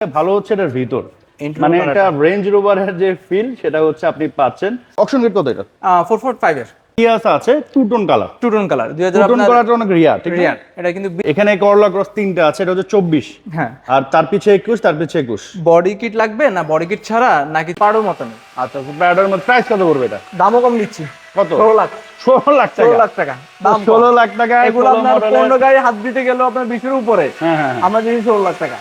ভালো হচ্ছে এটার ভিতর। মানে। এটা রেঞ্জ রোভারের যে ফিল সেটা হচ্ছে আপনি পাচ্ছেন। অপশন গেট কত এটা? ফোর ফোর ফাইভ এর। ইয়াস আছে two tone colour two tone colour দুই হাজার টোন কালারটা অনেক রিয়া ঠিক আছে রিয়ান এটা কিন্তু এখানে করলা ক্রস তিনটা আছে এটা হচ্ছে চব্বিশ। হ্যাঁ। আর তার পিছে একুশ তার পিছে একুশ। বডি কিট লাগবে না বডি কিট ছাড়া নাকি পাড়োর মতন আচ্ছা প্রাইস কত পড়বে এটা? দামও কম নিচ্ছি। কত? ষোলো লাখ। ষোলো লাখ ষোলো টাকা। লাখ টাকা। ষোলো লাখ টাকা এগুলো আপনার পনেরো গাড়ি হাত দিতে গেলেও আপনার বিশের উপরে। হ্যাঁ হ্যাঁ হ্যাঁ। আমরা দিচ্ছি ষোলো লাখ টাকা।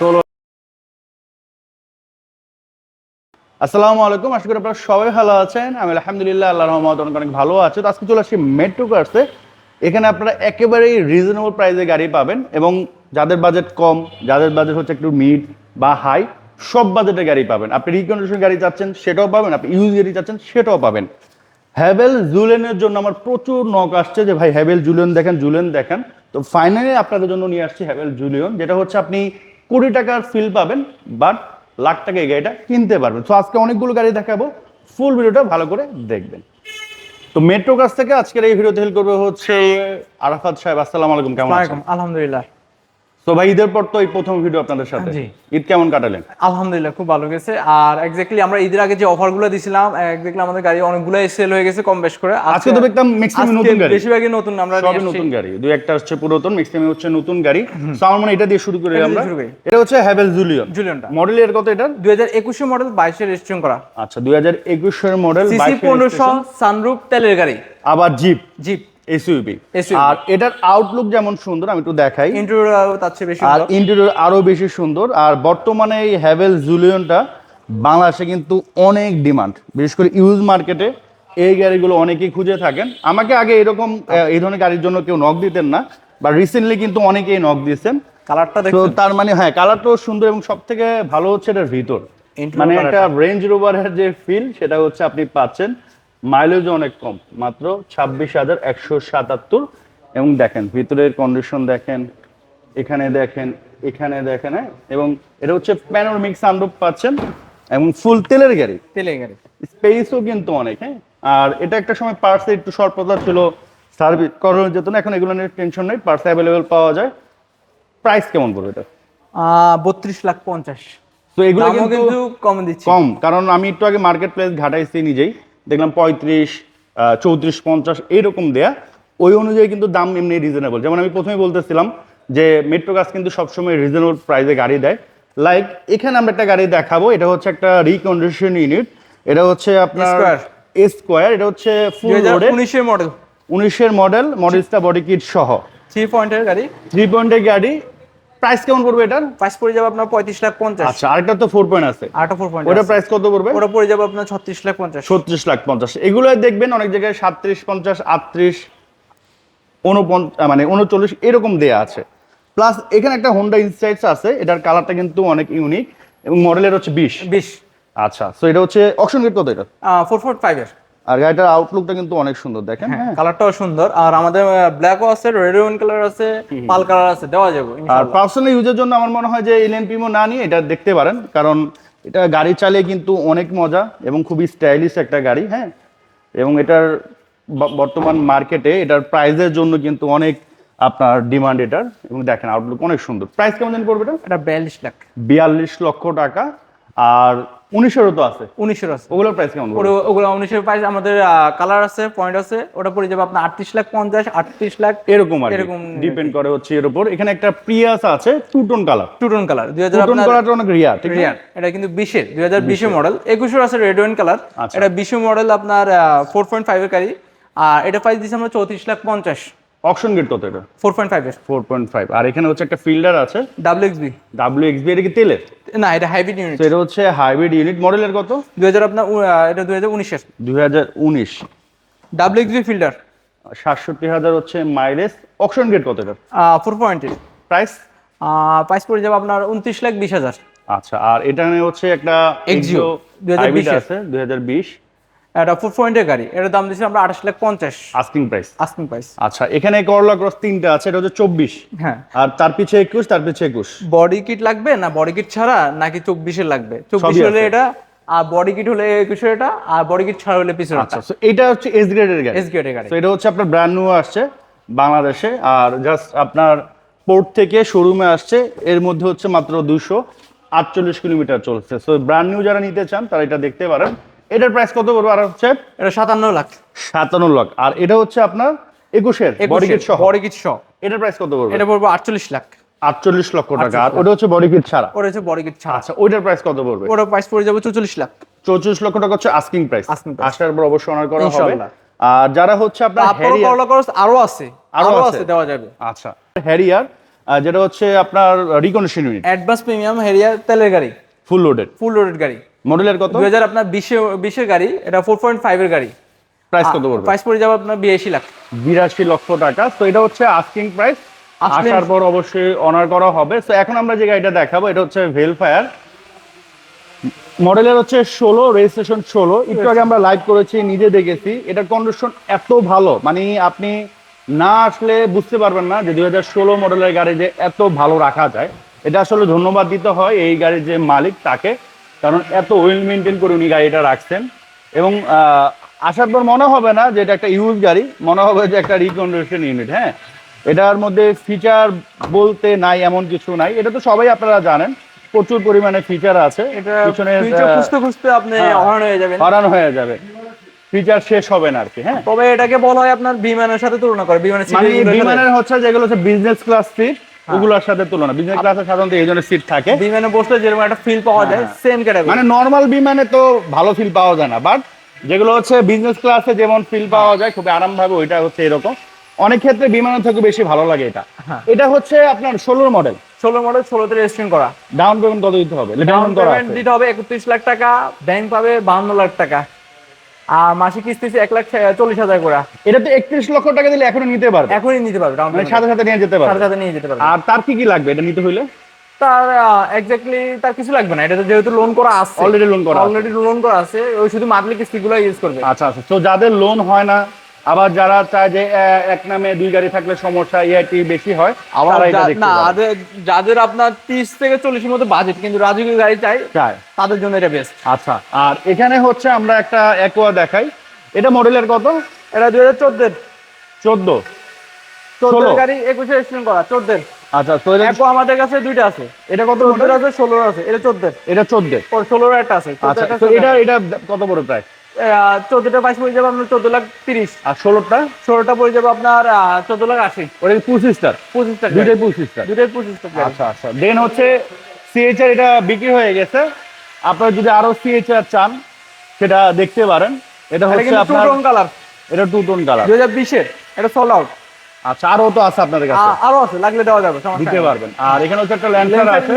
আসসালামু আলাইকুম। আশা করি আপনারা সবাই ভালো আছেন। আমি আলহামদুলিল্লাহ আল্লাহ রহমত অনেক অনেক ভালো আছে। তো আজকে চলে আসছি মেট্রো কার্সে এখানে আপনারা একেবারেই রিজনেবল প্রাইসে গাড়ি পাবেন এবং যাদের বাজেট কম, যাদের বাজেট হচ্ছে একটু মিড বা হাই সব বাজেটের গাড়ি পাবেন। আপনি রিকন্ডিশন গাড়ি চাচ্ছেন, সেটাও পাবেন। আপনি ইউজ গাড়ি চাচ্ছেন, সেটাও পাবেন। হ্যাভেল জুলেনের জন্য আমার প্রচুর নক আসছে যে, ভাই হ্যাভেল জুলিয়ন দেখেন জুলেন দেখেন। তো ফাইনালি আপনাদের জন্য নিয়ে আসছি হ্যাভেল জুলিয়ন যেটা হচ্ছে আপনি কুড়ি টাকার ফিল পাবেন বাট লাখ টাকা এই গাড়িটা কিনতে পারবেন। তো আজকে অনেকগুলো গাড়ি দেখাবো। ফুল ভিডিওটা ভালো করে দেখবেন। তো মেট্রো কাছ থেকে আজকের এই ভিডিওতে হেল্প করবে হচ্ছে আরাফাত সাহেব। আসসালামু আলাইকুম, কেমন আছেন? আলহামদুলিল্লাহ। তো ভাই ঈদের পর তো এই প্রথম ভিডিও আপনাদের সাথে। ঈদ কেমন কাটালেন? আলহামদুলিল্লাহ খুব ভালো গেছে। আর এক্স্যাক্টলি আমরা ঈদের আগে যে অফারগুলো দিছিলাম এক্স্যাক্টলি আমাদের গাড়ি অনেকগুলো সেল হয়ে গেছে কম বেশ করে। আজকে তো দেখতাম ম্যাক্সিমাম নতুন গাড়ি। বেশিরভাগই নতুন আমরা সবই নতুন গাড়ি। দুই একটা হচ্ছে পুরাতন ম্যাক্সিমাম হচ্ছে নতুন গাড়ি। তো আমার মনে এটা দিয়ে শুরু করি আমরা। এটা হচ্ছে হ্যাভেল জুলিয়ন জুলিয়নটা মডেল এর কত এটা দুই হাজার একুশে মডেল বাইশে রেজিস্ট্রেশন করা। আচ্ছা দুই হাজার একুশের মডেল সিসি পনেরোশো সানরুফ তেলের গাড়ি। আবার জিপ জিপ এসইউবি SUV আর এটার আউটলুক যেমন সুন্দর আমি একটু দেখাই। ইন্টারিয়র তার চেয়ে বেশি আর ইন্টেরিয়র আরও বেশি সুন্দর আর বর্তমানে এই হ্যাভেল জুলিয়নটা বাংলাদেশে কিন্তু অনেক ডিমান্ড বিশেষ করে ইউজ মার্কেটে এই গাড়িগুলো অনেকেই খুঁজে থাকেন। আমাকে আগে এরকম এই ধরনের গাড়ির জন্য কেউ নক দিতেন না বা রিসেন্টলি কিন্তু অনেকেই নক দিয়েছেন। কালারটা তো দেখুন তার মানে হ্যাঁ কালারটাও সুন্দর এবং সব থেকে ভালো হচ্ছে এটার ভিতর। মানে একটা রেঞ্জ রোভারের যে ফিল সেটা হচ্ছে আপনি পাচ্ছেন মাইলেজ অনেক কম মাত্র ছাব্বিশ হাজার একশো সাতাত্তর। এবং দেখেন ভিতরের কন্ডিশন দেখেন এখানে দেখেন এখানে দেখেন হ্যাঁ? এবং এটা হচ্ছে প্যানোরমিক সানরুফ পাচ্ছেন এবং ফুল তেলের গাড়ি। তেলের গাড়ি। স্পেসও কিন্তু অনেক হ্যাঁ? আর এটা একটা সময় পার্সে একটু স্বল্পতা ছিল সার্ভিস করানো যেত না এখন এগুলো নিয়ে টেনশন নেই পার্স অ্যাভেলেবেল পাওয়া যায়। প্রাইস কেমন পড়বে এটা? বত্রিশ লাখ পঞ্চাশ। তো এগুলো কিন্তু কিন্তু কম দিচ্ছি। কম কারণ আমি একটু আগে মার্কেট প্লেস ঘাটাইছি নিজেই। দেখলাম পঁয়ত্রিশ চৌত্রিশ পঞ্চাশ এইরকম দেয়া। ওই অনুযায়ী কিন্তু দাম এমনি রিজনেবল যেমন আমি প্রথমে বলতেছিলাম যে মেট্রো কাজ কিন্তু সবসময় রিজনেবল প্রাইসে গাড়ি দেয়। লাইক এখানে আমরা একটা গাড়ি দেখাবো। এটা হচ্ছে একটা রিকন্ডিশন ইউনিট এটা হচ্ছে আপনার। স্কোয়ার এটা হচ্ছে ফুল রোডের উনিশের মডেল উনিশের মডেল মডেলসটা বডি কিট সহ। থ্রি পয়েন্টের গাড়ি। থ্রি পয়েন্টের গাড়ি। প্রাইস কেমন পড়বে এটার? প্রাইস পড়ে যাবে আপনার পঁয়ত্রিশ লাখ পঞ্চাশ। আচ্ছা আরেকটা তো ফোর পয়েন্ট আছে। আটা ফোর পয়েন্ট ওটা প্রাইস কত পড়বে? ওটা পড়ে যাবে আপনার ছত্রিশ লাখ পঞ্চাশ। ছত্রিশ লাখ পঞ্চাশ। এগুলো দেখবেন অনেক জায়গায় সাতত্রিশ পঞ্চাশ আটত্রিশ উনপঞ্চ মানে উনচল্লিশ এরকম দেয়া আছে। প্লাস এখানে একটা হোন্ডা ইনসাইটস আছে এটার কালারটা কিন্তু অনেক ইউনিক এবং মডেলের হচ্ছে বিশ। বিশ। আচ্ছা তো এটা হচ্ছে অপশন গেট কত এটা? ফোর ফোর ফাইভের আর গাড়িটার আউটলুকটা কিন্তু অনেক সুন্দর দেখেন হ্যাঁ কালারটাও সুন্দর। আর আমাদের ব্ল্যাকও আছে রেড ওয়াইন কালার আছে পাল কালার আছে দেওয়া যাবে আর পার্সোনাল ইউজের জন্য আমার মনে হয় যে এলএন পিমো না নিয়ে এটা দেখতে পারেন কারণ এটা গাড়ি চালিয়ে কিন্তু অনেক মজা এবং খুবই স্টাইলিশ একটা গাড়ি হ্যাঁ। এবং এটার বর্তমান মার্কেটে এটার প্রাইসের জন্য কিন্তু অনেক আপনার ডিমান্ড এটার। এবং দেখেন আউটলুক অনেক সুন্দর। প্রাইস কেমন পড়বে এটা? এটা বিয়াল্লিশ লাখ। বিয়াল্লিশ লক্ষ টাকা। আর উনিশেরও তো আছে। উনিশের আছে। ওগুলোর প্রাইস কেমন ওগুলো- ওগুলো উনিশের প্রাইস আমাদের কালার আছে পয়েন্ট আছে ওটা পড়ে যাবে আপনার আটত্রিশ লাখ পঞ্চাশ আটত্রিশ লাখ এরকম আর এরকম ডিপেন্ড করে হচ্ছে এর উপর। এখানে একটা প্রিয়াস আছে two tone colour two tone colour দুই হাজার টু টোন আপনার কালারটা অনেক রিয়া ঠিক আছে এটা কিন্তু বিশের দুই হাজার বিশের মডেল একুশের আছে রেড ওয়াইন কালার। এটা বিশে মডেল আপনার ফোর পয়েন্ট ফাইভের গাড়ি আর এটা প্রাইস দিচ্ছে আমরা চৌত্রিশ লাখ পঞ্চাশ। অপশন গেট কত এটা? ফোর পয়েন্ট ফাইভের ফোর পয়েন্ট ফাইভ আর এখানে হচ্ছে একটা ফিল্ডার আছে? ডাব্লিউ এক্সবি এটা কি তেলের? না এটা হাইব্রিড ইউনিট এটা হচ্ছে হাইব্রিড ইউনিট মডেলের কত? দুই হাজার আপনার উ- এটা দুই হাজার উনিশের। দুই হাজার উনিশ ডাব্লিউ এক্সবি ফিল্ডার। সাতষট্টি হাজার হচ্ছে মাইলেজ অপশন গেট কত এটা? ফোর পয়েন্টের প্রাইস প্রাইস পড়ে যাবে আপনার উনত্রিশ লাখ বিশ হাজার। আচ্ছা আর এটা হচ্ছে একটা Exio, 2020 হাইব্রিড এর। আছে দুই হাজার বিশ। এটা ফোর পয়েন্টের গাড়ি। এটার দাম দিচ্ছি আমরা আঠাশ লাখ পঞ্চাশ। আস্কিং প্রাইস আস্কিং প্রাইস আচ্ছা এখানে করলা ক্রস তিনটা আছে এটা হচ্ছে চব্বিশ। হ্যাঁ। আর তার পিছে একুশ তার পিছে একুশ। বডি কিট লাগবে না বডি কিট ছাড়া নাকি চব্বিশের লাগবে? চব্বিশ হলে এটা আর বডি কিট হলে একুশের এটা আর বডি কিট ছাড়া হলে পিছনে আচ্ছা এটা হচ্ছে এস গ্রেডের গাড়ি। এস গেটের গাড়ি। তো এটা হচ্ছে আপনার ব্র্যান্ড নিউ আসছে বাংলাদেশে আর জাস্ট আপনার পোর্ট থেকে শোরুমে আসছে এর মধ্যে হচ্ছে মাত্র দুশো আটচল্লিশ কিলোমিটার চলছে। সো ব্র্যান্ড নিউ যারা নিতে চান তারা এটা দেখতে পারেন। এটার প্রাইস কত পড়বে আর হচ্ছে এটা সাতান্ন লাখ। সাতান্ন লাখ। আর এটা হচ্ছে আপনার একুশের বডি কিট সহ? বডি কিট সহ এটার প্রাইস কত পড়বে এটা পড়বে আটচল্লিশ লাখ। আটচল্লিশ লক্ষ টাকা। আর ওটা হচ্ছে বডি কিট ছাড়া? ওটা হচ্ছে বডি কিট ছাড়া। আচ্ছা ওইটার প্রাইস কত পড়বে ওটা প্রাইস পড়ে যাবে চৌচল্লিশ লাখ। চৌত্রিশ লক্ষ টাকা হচ্ছে আস্কিং প্রাইস। আসার পর অবশ্যই অনার করা হবে। আর যারা হচ্ছে আপনার করলা করস আরও আছে। আরও আরও আছে? দেওয়া যাবে। আচ্ছা। হ্যারিয়ার যেটা হচ্ছে আপনার recondition unit advance premium Harrier তেলের গাড়ি। ফুল লোডেড ফুল লোডেড গাড়ি। মডেলের কত? দুই হাজার আপনার বিশে বিশের গাড়ি এটা ফোর পয়েন্ট ফাইভের গাড়ি। প্রাইস কত পড়বে? প্রাইস পড়ে যাবে আপনার বিরাশি লাখ। বিরাশি লক্ষ টাকা। তো এটা হচ্ছে আস্কিং প্রাইস আসার পর অবশ্যই অনার করা হবে। তো এখন আমরা যে গাড়িটা দেখাবো এটা হচ্ছে ভেলফায়ার মডেলের হচ্ছে ষোলো রেজিস্ট্রেশন ষোলো। একটু আগে আমরা লাইভ করেছি নিজে দেখেছি। এটার কন্ডিশন এত ভালো। মানে আপনি না আসলে বুঝতে পারবেন না যে দুই হাজার ষোলো মডেলের গাড়ি যে এত ভালো রাখা যায়। এটা আসলে ধন্যবাদ দিতে হয় এই গাড়ির যে মালিক তাকে। কারণ এত ওয়েল মেনটেন করে উনি গাড়িটা রাখছেন। এবং আসার পর মনে হবে না যে এটা একটা ইউজ গাড়ি মনে হবে যে একটা রিকন্ডিশন ইউনিট হ্যাঁ? এটার মধ্যে ফিচার বলতে নাই এমন কিছু নাই। এটা তো সবাই আপনারা জানেন প্রচুর পরিমাণে ফিচার আছে। এটা পিছনে খুঁজতে খুঁজতে আপনি হ্যাঁ। হয়ে যাবেন। হরান হয়ে যাবে। ফিচার শেষ হবে না আর কি হ্যাঁ? তবে এটাকে বলা হয় আপনার বিমানের সাথে তুলনা করে বিমানের মানে বিমানের হচ্ছে যেগুলো হচ্ছে বিজনেস ক্লাস সিট ওগুলোর সাথে তুলনা। বিজনেস ক্লাসে সাধারণত এই ধরনের সিট থাকে। বিমানে বসলে যেরকম একটা ফিল পাওয়া যায় হ্যাঁ। সেম ক্যাটাগরি মানে নর্মাল বিমানে তো ভালো ফিল পাওয়া যায় না বাট যেগুলো হচ্ছে বিজনেস ক্লাসে যেমন ফিল পাওয়া যায় খুব আরামভাবে ওইটা হচ্ছে এরকম। অনেক ক্ষেত্রে বিমানের থেকে বেশি ভালো লাগে এটা। হ্যাঁ। এটা হচ্ছে আপনার ষোলোর মডেল ষোলো মডেল ষোলোতে রেজিস্ট্রেশন করা। ডাউন পেমেন্ট কত দিতে হবে? ডাউন পেমেন্ট দিতে হবে একত্রিশ লাখ টাকা ব্যাংক পাবে বাহান্ন লাখ টাকা। আর মাসিক কিস্তি এক লাখ চল্লিশ হাজার করে। এটা তো একত্রিশ লক্ষ টাকা দিলে এখনই নিতে পারবে। এখনই নিতে পারবে মানে সাথে সাথে নিয়ে যেতে সাথে পারবে। সাথে নিয়ে যেতে পারবে। আর তার কি কি লাগবে এটা নিতে হইলে? তার এক্স্যাক্টলি তার কিছু লাগবে না। এটা যেহেতু লোন করা আছে। অলরেডি লোন করা অলরেডি লোন করা আছে ওই শুধু মান্থলি কিস্তিগুলো ইউজ করবে। আচ্ছা আচ্ছা। তো যাদের লোন হয় না আবার যারা চায় যে এক নামে দুই গাড়ি থাকলে সমস্যা ইআইটি বেশি হয় না যাদের- আপনার তিরিশ থেকে চল্লিশের মধ্যে বাজেট কিন্তু রাজুকি গাড়ি চাই চায়। তাদের জন্য এটা বেস্ট আচ্ছা আর এখানে হচ্ছে আমরা একটা অ্যাকোয়া দেখাই। এটা মডেলের কত? এটা দুই হাজার চোদ্দের। চোদ্দ। চোদ্দের গাড়ি একুশে রেজিস্ট্রেশন করা চোদ্দের। আচ্ছা তো একো আমাদের কাছে দুইটা আছে। এটা কত model? আছে ষোলোর আছে এটা চোদ্দের। এটা চোদ্দের। ষোলোর একটা আছে আচ্ছা এটা এটা কত বড় প্রাইস চোদ্দটা বাইশ পড়ে যাবে আপনার চোদ্দ লাখ তিরিশ। আর ষোলোটা? ষোলোটা পড়ে যাবে আপনার চোদ্দ লাখ আশি। ওটা পঁচিশ স্টার? পঁচিশ টাকা দুইটাই পঁচিশ স্টার? দুইটাই পঁচিশ টাকা আচ্ছা আচ্ছা। দেন হচ্ছে সিএইচআর এটা বিক্রি হয়ে গেছে। আপনারা যদি আরও সিএইচআর চান সেটা দেখতে পারেন। এটা হচ্ছে টু আপনার টোন কালার এটা টু টোন কালার দুই হাজার বিশের এটা সোল আউট আচ্ছা আরও তো আছে আপনাদের কাছে। আরও আছে লাগলে দেওয়া যাবে দিতে পারবেন। আর এখানে হচ্ছে একটা ল্যান্সার আছে।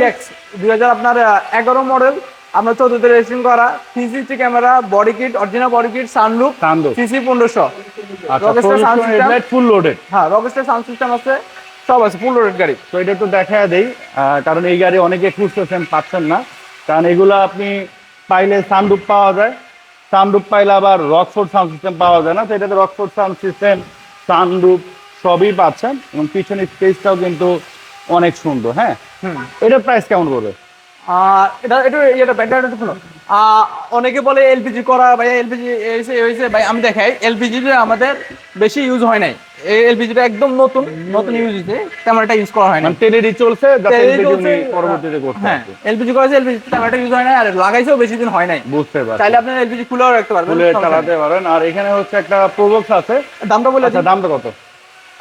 দুই হাজার আপনার এগারো মডেল আমরা চোদ্দতে রেজিস্ট্রেশন করা three sixty camera body kit original body kit sunroof. CC পনেরোশো। আচ্ছা রকেস্টার সাউন্ড ফুল লোডেড হ্যাঁ রকেস্টার সাউন্ড সিস্টেম আছে সব আছে ফুল লোডেড গাড়ি। তো এটা একটু দেখা দেই কারণ এই গাড়ি অনেকে খুঁজতেছেন পাচ্ছেন না। কারণ এগুলো আপনি পাইলে সানরুপ পাওয়া যায় সানরুপ পাইলে আবার রকফোর্ড সাউন্ড সিস্টেম পাওয়া যায় না। তো এটাতে রকফোর্ড সাউন্ড সিস্টেম সানরুপ সবই পাচ্ছেন এবং পিছনের স্পেসটাও কিন্তু অনেক সুন্দর হ্যাঁ? এটার প্রাইস কেমন পড়বে? এটা এটা এটা ব্যাটারি একটু শোনো। অনেকে বলে এলপিজি করা ভাই এলপিজি এসে হয়েছে ভাই আমি দেখাই এলপিজি আমাদের বেশি ইউজ হয় নাই। এই এলপিজিটা একদম নতুন নতুন ইউজ হয়েছে তেমন একটা ইউজ করা হয় না মানে তেলেরই চলছে পরবর্তীতে করতে হ্যাঁ এলপিজি করেছে এলপিজি তেমন একটা ইউজ হয় না আর লাগাইছেও বেশি দিন হয় নাই। বুঝতে পারছি। চাইলে আপনি এলপিজি খুলেও রাখতে পারবেন খুলে চালাতে পারেন আর এখানে হচ্ছে একটা প্রবক্স আছে। দামটা বলে আচ্ছা দামটা কত?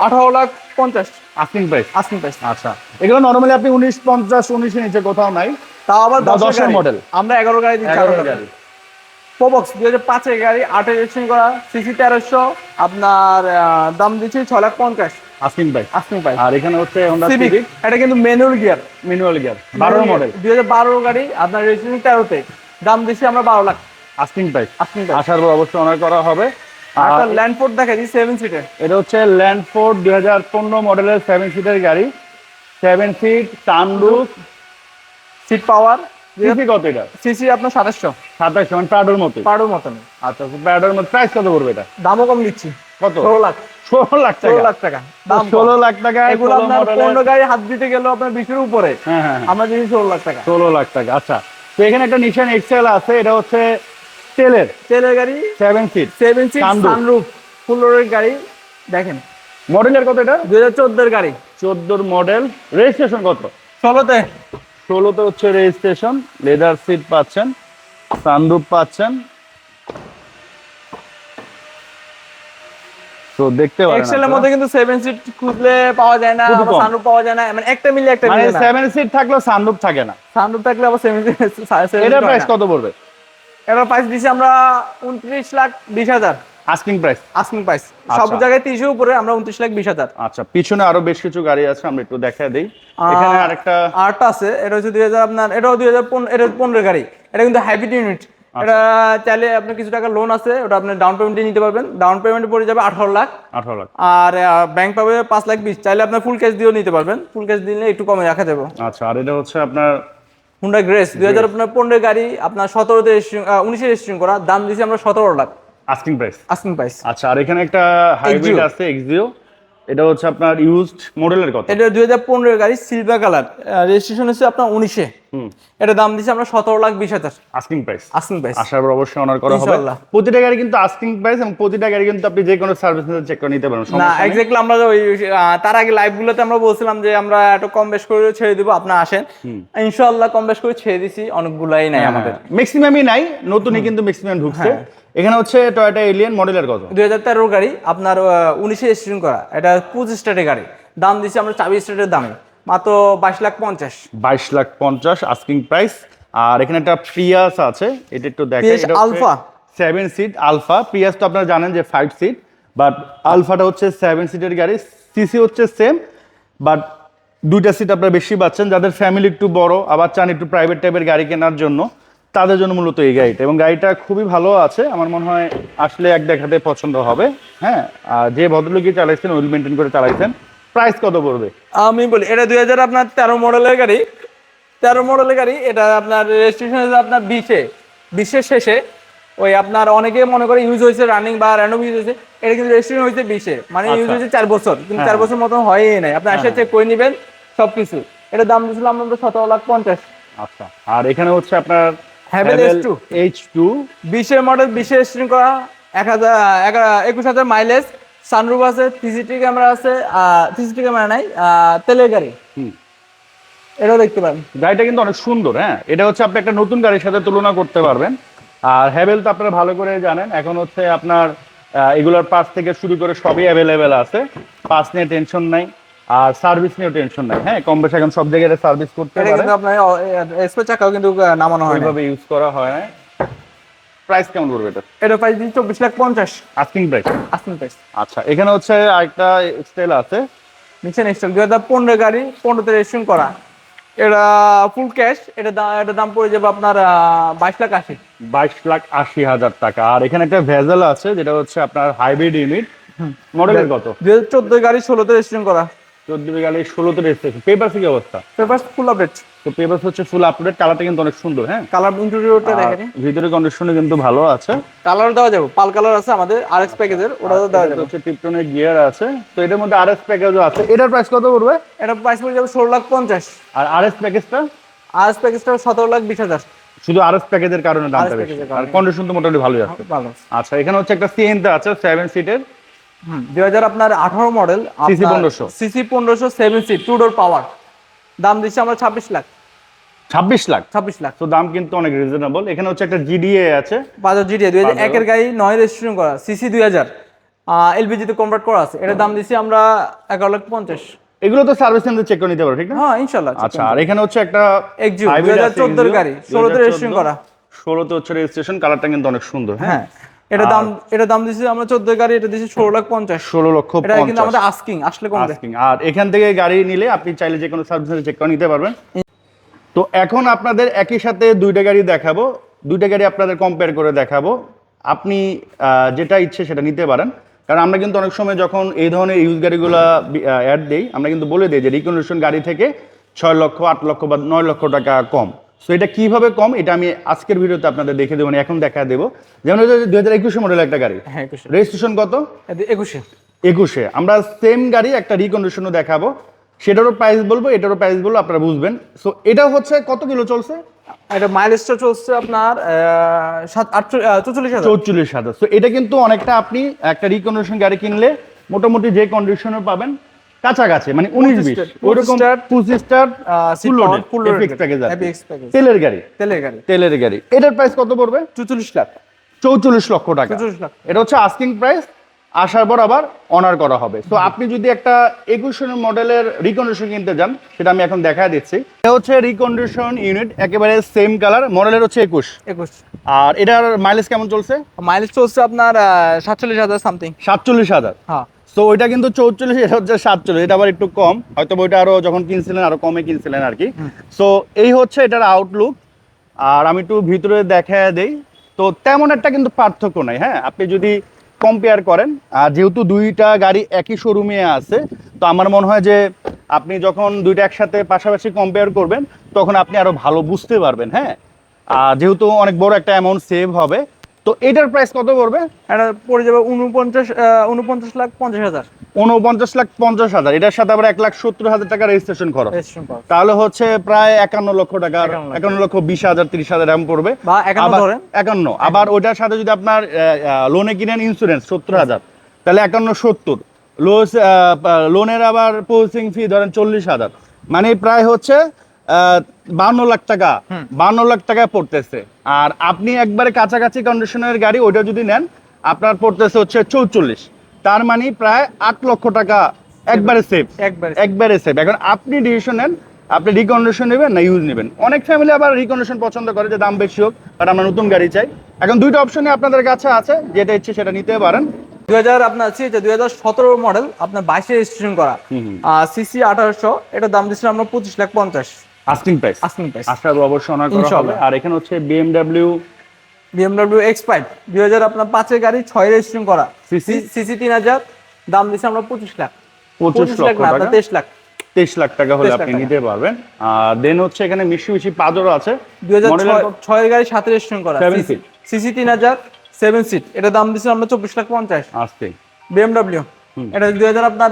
আঠারো লাখ পঞ্চাশ। আস্কিং প্রাইস আসুন প্রাইস আচ্ছা। এগুলো নর্মালি আপনি উনিশ পঞ্চাশ উনিশের নিচে কোথাও নাই। তাও আবার দশের model। আমরা এগারো গাড়ি দিচ্ছি এগারো গাড়ি। প্রবক্স দুই হাজার পাঁচের গাড়ি রেজিস্ট্রেশন করা সিসি তেরোশো আপনার দাম দিচ্ছি ছয় লাখ পঞ্চাশ। আস্কিং প্রাইস আসুন প্রাইস আর এখানে হচ্ছে হোন্ডা সিভিক এটা কিন্তু ম্যানুয়াল গিয়ার ম্যানুয়াল গিয়ার বারো মডেল দুই হাজার বারো গাড়ি আপনার রেজিস্ট্রেশন তেরোতে। দাম দিচ্ছি আমরা বারো লাখ। আস্কিং প্রাইস আসুন প্রাইস আসার অবশ্যই অনার করা হবে। আর ল্যান্ডফোর্ড দেখা দিই সেভেন সিটের এটা হচ্ছে ল্যান্ড ফোর্ড দুই হাজার পনেরো মডেলের সেভেন সিটের গাড়ি। Seven seat sunroof seat power CC কত এটা? সিসি আপনার সাতাশশো। সাতাশ মানে প্রাডোর মতো। মতন আচ্ছা প্রাডোর মতো প্রাইস কত পড়বে এটা? দামও কম দিচ্ছি। কত? ষোলো লাখ। ষোলো লাখ ষোলো টাকা লাখ টাকা। দাম ষোলো লাখ টাকা এগুলো আপনার পনেরো গাড়ি হাত দিতে গেলেও আপনার বিশের উপরে। হ্যাঁ হ্যাঁ আমরা দিচ্ছি ষোলো লাখ টাকা। ষোলো লাখ টাকা আচ্ছা। তো এখানে একটা নিশান এক্সেল আছে এটা হচ্ছে তেলের। তেলের গাড়ি। Seven seat seven. Sunroof full রোডের গাড়ি। দেখেন। মডেলের কত এটা? দুই হাজার চোদ্দের গাড়ি। চোদ্দোর মডেল রেজিস্ট্রেশন কত? ষোলোতে। ষোলোতে হচ্ছে রেজিস্ট্রেশন লেদার সিট পাচ্ছেন সানরুফ পাচ্ছেন। তো দেখতে পারেন এক্সেলের আপনারা। মধ্যে কিন্তু সেভেন সিট খুঁজলে পাওয়া যায় না আবার সানরুফ পাওয়া যায় না মানে একটা মিলে একটা মানে মিলে না। সেভেন সিট থাকলেও সানরুফ থাকে না। সানরুফ থাকলে আবার সেভেন এটার প্রাইস কত পড়বে? এটার প্রাইস দিছি আমরা উনত্রিশ লাখ বিশ হাজার। আস্কিং প্রাইস আস্কিং প্রাইস সব। জায়গায় তিরিশের উপরে আমরা উনত্রিশ লাখ বিশ হাজার। আচ্ছা পিছনে আরও বেশ কিছু গাড়ি আছে আমরা একটু দেখা দেই। এখানে আরেকটা আরটা আছে এটা হচ্ছে দুই হাজার আপনার এটাও দুই হাজার এটা পনেরো গাড়ি। এটা কিন্তু হাইব্রিড ইউনিট আচ্ছা। এটা চাইলে আপনার কিছু টাকা লোন আছে ওটা আপনি ডাউন পেমেন্টে নিতে পারবেন। ডাউন পেমেন্টে পড়ে যাবে আঠারো লাখ। আঠারো লাখ। আর ব্যাংক পাবে পাঁচ লাখ বিশ। চাইলে আপনার ফুল ক্যাশ দিয়েও নিতে পারবেন। ফুল ক্যাশ দিলে একটু কমে রাখা যাবে। আচ্ছা আর এটা হচ্ছে আপনার হুন্ডা গ্রেস দুই হাজার আপনার পনেরো গাড়ি আপনার সতেরোতে রেজিস্ট্রিং উনিশে রেজিস্ট্রিং করা। দাম দিয়েছি আমরা সতেরো lakh. Asking price asking price আচ্ছা আর এখানে একটা হাইব্রিড আছে এক্সিও এটা হচ্ছে আপনার ইউজড মডেলের কত? এটা দুই হাজার পনেরো গাড়ি সিলভার কালার রেজিস্ট্রেশন হচ্ছে আপনার উনিশে। এটা দাম দিচ্ছি আমরা সতেরো লাখ বিশ হাজার। আস্কিং প্রাইস আস্কিং প্রাইস আশার পর অবশ্যই অনার করা হবে। প্রতিটা গাড়ি কিন্তু আস্কিং প্রাইস এবং প্রতিটা গাড়ি কিন্তু আপনি যে কোনো সার্ভিস চেক করে নিতে পারেন না এক্স্যাক্টলি আমরা ওই তার আগে লাইভ গুলোতে আমরা বলছিলাম যে আমরা একটু কম বেশ করে ছেড়ে দিব আপনার আসেন। ইনশাআল্লাহ কম বেশ করে ছেড়ে দিছি অনেকগুলাই নাই আমাদের। ম্যাক্সিমামই নাই নতুনই কিন্তু ম্যাক্সিমাম ঢুকছে। এখানে হচ্ছে টয়োটা এলিয়ান মডেলের কত দুই হাজার তেরোর গাড়ি আপনার উনিশে রেজিস্ট্রেশন করা। এটা পঁচিশ স্টার্টের গাড়ি। দাম দিচ্ছি আমরা চাবি স্টার্টের দামে। মাত্র বাইশ লাখ পঞ্চাশ। বাইশ লাখ পঞ্চাশ আস্কিং প্রাইস আর এখানে একটা প্রিয়াস আছে। এটা একটু দেখেন alpha seven seat alpha Prius তো আপনারা জানেন যে ফাইভ সিট বাট আলফাটা হচ্ছে সেভেন সিটের গাড়ি। সিসি হচ্ছে সেম বাট দুইটা সিট আপনারা বেশি পাচ্ছেন। যাদের ফ্যামিলি একটু বড় আবার চান একটু প্রাইভেট টাইপের গাড়ি কেনার জন্য। তাদের জন্য মূলত এই গাড়িটা। এবং গাড়িটা খুবই ভালো আছে। আমার মনে হয় আসলে এক দেখাতে পছন্দ হবে। হ্যাঁ? আর যে ভদ্রলোকই চালাইছেন ওয়েল মেনটেন করে চালাইছেন প্রাইস কত পড়বে? আমি বলি এটা দুই হাজার আপনার তেরো মডেলের গাড়ি। তেরো মডেলের গাড়ি এটা আপনার রেজিস্ট্রেশন আপনার বিশে। বিশের শেষে। ওই আপনার অনেকে মনে করে ইউজ হয়েছে রানিং বা র্যান্ডম ইউজ হয়েছে। এটা কিন্তু রেজিস্ট্রেশন হয়েছে বিশে। মানে ইউজ আচ্ছা। হয়েছে চার বছর। কিন্তু হ্যাঁ। চার বছর মতো হয়ই নাই। আপনি আসে চেক করে নেবেন সবকিছু। এটা দাম দিয়েছিলাম আমরা সতেরো লাখ পঞ্চাশ। আচ্ছা। আর এখানে হচ্ছে আপনার Havel H2 এইচ টু বিশের মডেল বিশে রেজিস্ট্রেশন করা এক হাজার একুশ হাজার মাইলেজ সানরুফ আছে সিসিটি ক্যামেরা আছে সিসিটি ক্যামেরা নাই তেলের গাড়ি। এটাও দেখতে পারেন। গাড়িটা কিন্তু অনেক সুন্দর হ্যাঁ? এটা হচ্ছে আপনি একটা নতুন গাড়ির সাথে তুলনা করতে পারবেন। আর হ্যাভেল তো আপনারা ভালো করে জানেন এখন হচ্ছে আপনার এগুলোর পাস থেকে শুরু করে সবই অ্যাভেলেবেল আছে। পাস নিয়ে টেনশন নাই। আর সার্ভিস নিয়েও টেনশন নাই। হ্যাঁ কম বেশি এখন সব জায়গায় সার্ভিস করতে পারে কিন্তু আপনার এক্সপো চাকাও কিন্তু নামানো হয় না ওইভাবে ইউজ করা হয় না প্রাইস কেমন পড়বে এটা? এটা প্রাইস দিচ্ছি চব্বিশ লাখ পঞ্চাশ। আস্কিং প্রাইস আসুন প্রাইস আচ্ছা এখানে হচ্ছে আরেকটা স্টাইল আছে। নিচে দুই হাজার পনেরো গাড়ি পনেরোতে রেজিস্ট্রেশন করা। এটা ফুল ক্যাশ এটা দাম এটা দাম পড়ে যাবে আপনার বাইশ লাখ আশি। বাইশ লাখ আশি হাজার টাকা। আর এখানে একটা ভেজাল আছে যেটা হচ্ছে আপনার হাইব্রিড ইউনিট মডেলের কত? দুই হাজার চোদ্দ গাড়ি ষোলোতে রেজিস্ট্রেশন করা। চোদ্দ গাড়ি ষোলোতে রেজিস্ট্রেশন পেপার কি অবস্থা? পেপার ফুল আপডেট তো পেপার হচ্ছে ফুল আপডেট কালারটা কিন্তু অনেক সুন্দর হ্যাঁ? কালার ইন্টেরিয়রটা দেখেন। ভিতরে কন্ডিশনে কিন্তু ভালো আছে। কালার দেওয়া যাবে পাল কালার আছে আমাদের আর এক্স প্যাকেজের ওটা দেওয়া যাবে। হচ্ছে টিপটনের গিয়ার আছে। তো এটার মধ্যে আরএস প্যাকেজও আছে। এটার প্রাইস কত পড়বে? এটা প্রাইস পড়ে যাবে ষোলো লাখ পঞ্চাশ। আর আরএস প্যাকেজটা আর এক্স প্যাকেজটা সতেরো লাখ বিশ হাজার। শুধু আরএস প্যাকেজের কারণে দামটা বেশি। আর কন্ডিশন তো মোটামুটি ভালোই আছে। ভালো। আচ্ছা এখানে হচ্ছে একটা সিএনতে আছে সেভেন সিটের দুই হাজার আপনার আঠারো মডেল CC 1500 সিসি পনেরোশো seven seat two door power দাম দিচ্ছি আমরা ছাব্বিশ লাখ। ছাব্বিশ লাখ? ছাব্বিশ লাখ। তো দাম কিন্তু অনেক রিজনেবল এখানে হচ্ছে একটা জিডিএ আছে। বাজার জিডিএ দুই হাজার। একের গাড়ি নয় রেজিস্ট্রেশন করা। সিসি দুই হাজার। এলপিজিতে কনভার্ট করা আছে। এটার দাম দিচ্ছি আমরা এগারো লাখ পঞ্চাশ। এগুলো তো সার্ভিস সেন্টার চেক করে নিতে পারো ঠিক না? হ্যাঁ ইনশাল্লাহ আচ্ছা আর এখানে হচ্ছে একটা Exio, 2014 গাড়ি, 16 তে registration করা। ষোলোতে হচ্ছে রেজিস্ট্রেশন কালারটা কিন্তু অনেক সুন্দর হ্যাঁ? হ্যাঁ। এটা দাম এটা দাম দিচ্ছি আমরা চোদ্দ গাড়ি এটা দিচ্ছি ষোলো লাখ পঞ্চাশ। ষোলো লক্ষ এটা কিন্তু আমাদের আস্কিং আসলে কমবে Asking। আর এখান থেকে গাড়ি নিলে আপনি চাইলে যে কোনো সার্ভিস চেক করে নিতে পারবেন। তো এখন আপনাদের একই সাথে দুইটা গাড়ি দেখাবো। দুইটা গাড়ি আপনাদের কম্পেয়ার করে দেখাবো। আপনি আহ, যেটা ইচ্ছে সেটা নিতে পারেন। কারণ আমরা কিন্তু অনেক সময় যখন এই ধরনের ইউজ গাড়িগুলো অ্যাড দিই আমরা কিন্তু বলে দিই যে রিকন্ডিশন গাড়ি থেকে ছয় লক্ষ আট লক্ষ বা নয় লক্ষ টাকা কম। সো এটা কীভাবে কম? এটা আমি আজকের ভিডিওতে আপনাদের দেখে দেবো মানে এখন দেখা দেবো। যেমন দুই হাজার একুশে মডেলের একটা গাড়ি। হ্যাঁ রেজিস্ট্রেশন কত? একুশে। একুশে। আমরা সেম গাড়ি একটা রিকন্ডিশনও দেখাবো। সেটারও প্রাইস বলব এটারও প্রাইস বলব আপনারা বুঝবেন। সো এটা হচ্ছে কত কিলো চলছে? এটা মাইলেজটা চলছে আপনার চৌচল্লিশ হাজার। চৌচল্লিশ হাজার। সো এটা কিন্তু অনেকটা আপনি একটা রিকন্ডিশন গাড়ি কিনলে মোটামুটি যে কন্ডিশনে পাবেন কাছাকাছি মানে উনিশ বিশ। ওরকম স্টার, পঁচিশ star seat full loaded full FX package আছে। FX প্যাকেজ তেলের গাড়ি। তেলের গাড়ি। তেলের গাড়ি। এটার প্রাইস কত পড়বে? চুচল্লিশ লাখ। চৌচল্লিশ লক্ষ টাকা। এটা হচ্ছে আস্কিং প্রাইস আসার পর আবার অনার করা হবে। তো আপনি যদি একটা একুশের মডেলের রিকন্ডিশন কিনতে যান সেটা আমি এখন দেখা দিচ্ছি। এটা হচ্ছে রিকন্ডিশন ইউনিট একেবারে সেম কালার মডেলের হচ্ছে একুশ। একুশ। আর এটার মাইলেজ কেমন চলছে? মাইলেজ চলছে আপনার সাতচল্লিশ হাজার সামথিং সাতচল্লিশ হাজার। হ্যাঁ। তো ওইটা কিন্তু চৌচল্লিশ এটা হচ্ছে সাতচল্লিশ এটা আবার একটু কম। হয়তো ওইটা আরও যখন কিনছিলেন আরও কমে কিনছিলেন আর কি। সো এই হচ্ছে এটার আউটলুক আর আমি একটু ভিতরে দেখা দেই। তো তেমন একটা কিন্তু পার্থক্য নাই হ্যাঁ? আপনি যদি কম্পেয়ার করেন আর যেহেতু দুইটা গাড়ি একই শোরুমে আছে তো আমার মনে হয় যে আপনি যখন দুইটা একসাথে পাশাপাশি কম্পেয়ার করবেন তখন আপনি আরও ভালো বুঝতে পারবেন হ্যাঁ? আর যেহেতু অনেক বড় একটা অ্যামাউন্ট সেভ হবে তো এটার প্রাইস কত পড়বে? এটা পড়ে যাবে উনপঞ্চাশ উনপঞ্চাশ লাখ পঞ্চাশ হাজার। উনপঞ্চাশ লাখ পঞ্চাশ হাজার। এটার সাথে আবার এক লাখ সত্তর হাজার টাকা রেজিস্ট্রেশন খরচ। তাহলে হচ্ছে প্রায় একান্ন লক্ষ টাকার একান্ন লক্ষ। বিশ হাজার তিরিশ হাজার এরকম পড়বে। একান্ন আবার- ওইটার সাথে যদি আপনার লোনে কিনেন ইন্স্যুরেন্স সত্তর হাজার। তাহলে একান্ন সত্তর। লোনের আবার প্রসেসিং ফি ধরেন চল্লিশ হাজার। মানে প্রায় হচ্ছে বান্ন লাখ টাকা। বান্ন লাখ টাকা পড়তেছে। আর আপনি একবারে কাছাকাছি কন্ডিশনের গাড়ি ওইটা যদি নেন আপনার পড়তেছে হচ্ছে চৌচল্লিশ। তার মানে প্রায় আট লক্ষ টাকা একবারে সেফ একবারে একবারে সেফ এখন আপনি ডিসিশন নেন আপনি রিকন্ডিশন নেবেন না ইউজ নেবেন। অনেক ফ্যামিলি আবার রিকন্ডিশন পছন্দ করে যে দাম বেশি হোক বাট আমরা নতুন গাড়ি চাই। এখন দুইটা অপশনই আপনাদের কাছে আছে যেটা ইচ্ছে সেটা নিতে পারেন। দুই হাজার আপনার আছে দুই হাজার সতেরো মডেল আপনার বাইশে রেজিস্ট্রেশন করা। সিসি আঠারোশো এটার দাম দিচ্ছিলাম আমরা পঁচিশ লাখ পঞ্চাশ। আস্কিং প্রাইস আসিং প্রাইস আসার অবশ্যই অনার করা হবে আর এখানে হচ্ছে এক্স ফাইভ দুই হাজার আপনার পাঁচের গাড়ি ছয় রেজিস্ট্রেশন করা? সিসি তিন হাজার দাম দিচ্ছি আমরা পঁচিশ লাখ। পঁচিশ লাখ লক্ষ না আপনার টাকা তেইশ লাখ। তেইশ লাখ টাকা হলে আপনি নিতে পারবেন। আর দেন হচ্ছে এখানে মিশি মিশি পাজরও আছে। দুই হাজার ছয়ের গাড়ি সাথে রেজিস্ট্রেশন করা। সিসি তিন হাজার সেভেন সিট এটা দাম দিচ্ছি আমরা চব্বিশ লাখ পঞ্চাশ। আসতে বিএমডব্লিউ এটা দুই হাজার আপনার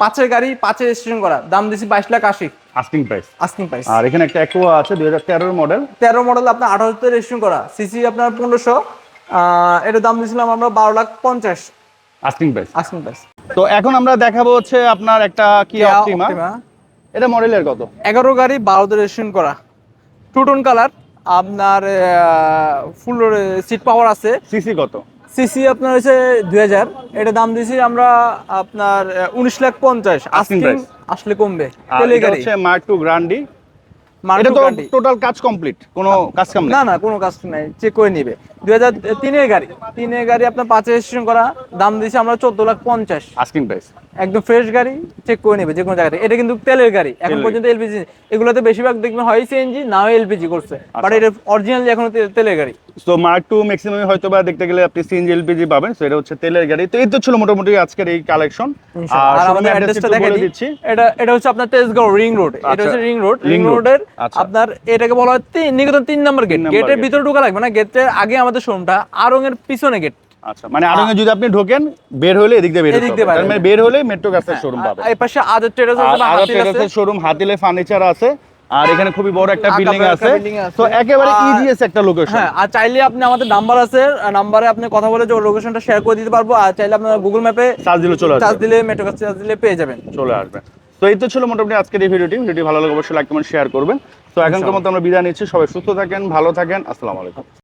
পাঁচের গাড়ি পাঁচে রেজিস্ট্রেশন করা। দাম দিচ্ছি বাইশ লাখ আশি। আস্কিং প্রাইস আস্কিং প্রাইস আর এখানে একটা অ্যাকোয়া আছে দুই হাজার তেরোর মডেল তেরো মডেল আপনার আঠারোতে রেজিস্ট্রেশন করা। সিসি আপনার পনেরোশো। এটার দাম দিয়েছিলাম আমরা বারো লাখ পঞ্চাশ। আস্কিং প্রাইস আস্কিং প্রাইস তো এখন আমরা দেখাবো হচ্ছে আপনার একটা কি অপটিমা এটা মডেলের কত? এগারো গাড়ি বারোতে রেজিস্ট্রেশন করা। টু টোন কালার আপনার ফুল সিট পাওয়ার আছে। সিসি কত? সিসি আপনার হচ্ছে দুই হাজার। এটা দাম দিয়েছি আমরা আপনার উনিশ লাখ পঞ্চাশ। আস্কিং আসলে কমবে। আর তেলে এটা গাড়ি। হচ্ছে মার্ক টু গ্রান্ডি এটা তো টোটাল কাজ কমপ্লিট কোনো কাজ কাম না না কোনো কাজ নাই। চেক করে নিবে। দুই হাজার তিনের গাড়ি। তিনের গাড়ি আপনার পাঁচে রেজিস্ট্রেশন করা। দাম দিয়েছি আমরা চোদ্দ লাখ পঞ্চাশ। আস্কিং প্রাইস একদম ফ্রেশ গাড়ি চেক করে নেবে যে কোনো জায়গাতে। এটা কিন্তু তেলের গাড়ি। এখন পর্যন্ত এলপিজি এগুলোতে বেশিরভাগ দেখবেন হয় সিএনজি না হয় এলপিজি করছে। বাট আচ্ছা। এটা অরিজিনালি এখন তেলের গাড়ি। তো মার্ক টু ম্যাক্সিমাম হয়তো বা দেখতে গেলে আপনি সিএনজি এলপিজি পাবেন সো এটা হচ্ছে তেলের গাড়ি। তো এই তো ছিল মোটামুটি আজকের এই কালেকশন আর আমাদের অ্যাড্রেসটা দেখা বলে দিই দিচ্ছি। এটা এটা হচ্ছে আপনার তেজগাঁও রিং রোড। এটা আচ্ছা। হচ্ছে রিং রোড। রিং রোডের আচ্ছা। আপনার এটাকে বলা হয় তিন নিকেতন তিন নম্বর গেট গেটের। ভিতরে ঢোকা লাগবে না। গেটের আগে আমাদের শোরুমটা আরং এর পিছনে গেট আচ্ছা মানে আরঙে যদি আপনি ঢোকেন বের হলে এদিক দিয়ে বের হতে হবে। তার মানে বের হলে মেট্রো কাছের শোরুম পাবেন। এই পাশে আদার ট্রেডার্স আছে হাতিল টেরাসের শোরুম হাতিলে ফার্নিচার আছে। আর এখানে খুবই বড় একটা বিল্ডিং আছে। তো একেবারে ইজিএস একটা লোকেশন হ্যাঁ আর চাইলে আপনি আমাদের নাম্বার আছে নাম্বারে আপনি কথা বলে যে লোকেশনটা শেয়ার করে দিতে পারব আর চাইলে আপনার গুগল ম্যাপে সার্চ দিলে চলে আসবে। সার্চ দিলে মেট্রো কাছে সার্চ দিলে পেয়ে যাবেন। চলে আসবে। তো এই তো ছিল মোটামুটি আজকের এই ভিডিওটি ভিডিওটি ভালো লাগে অবশ্যই লাইক কমেন্ট শেয়ার করবেন। তো এখনকার মতো আমরা বিদায় নিচ্ছি। সবাই সুস্থ থাকেন ভালো থাকেন। আসসালামু আলাইকুম।